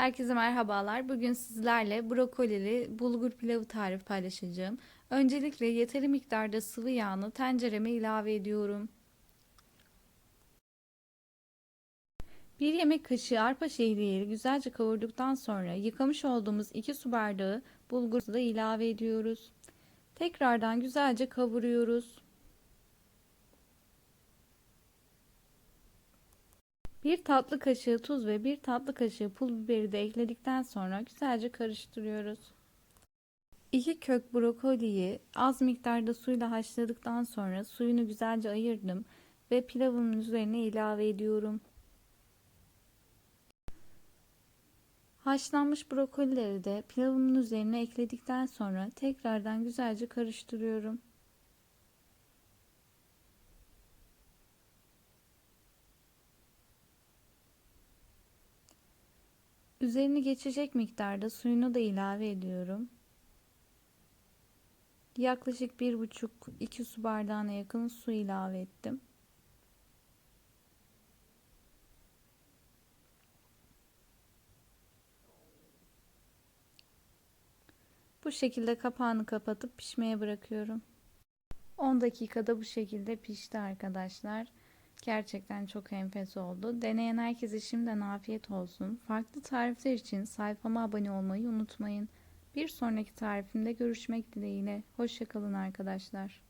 Herkese merhabalar. Bugün sizlerle brokolili bulgur pilavı tarifi paylaşacağım. Öncelikle yeteri miktarda sıvı yağını tencereme ilave ediyorum. 1 yemek kaşığı arpa şehriyeli güzelce kavurduktan sonra yıkamış olduğumuz 2 su bardağı bulgur da ilave ediyoruz. Tekrardan güzelce kavuruyoruz. Bir tatlı kaşığı tuz ve bir tatlı kaşığı pul biberi de ekledikten sonra güzelce karıştırıyoruz. 2 kök brokoliyi az miktarda suyla haşladıktan sonra suyunu güzelce ayırdım ve pilavımın üzerine ilave ediyorum. Haşlanmış brokolileri de pilavımın üzerine ekledikten sonra tekrardan güzelce karıştırıyorum. Üzerini geçecek miktarda suyunu da ilave ediyorum. Yaklaşık 1,5-2 su bardağına yakın su ilave ettim. Bu şekilde kapağını kapatıp pişmeye bırakıyorum. 10 dakikada bu şekilde pişti arkadaşlar. Gerçekten çok enfes oldu. Deneyen herkese şimdiden afiyet olsun. Farklı tarifler için sayfama abone olmayı unutmayın. Bir sonraki tarifimde görüşmek dileğiyle. Hoşçakalın arkadaşlar.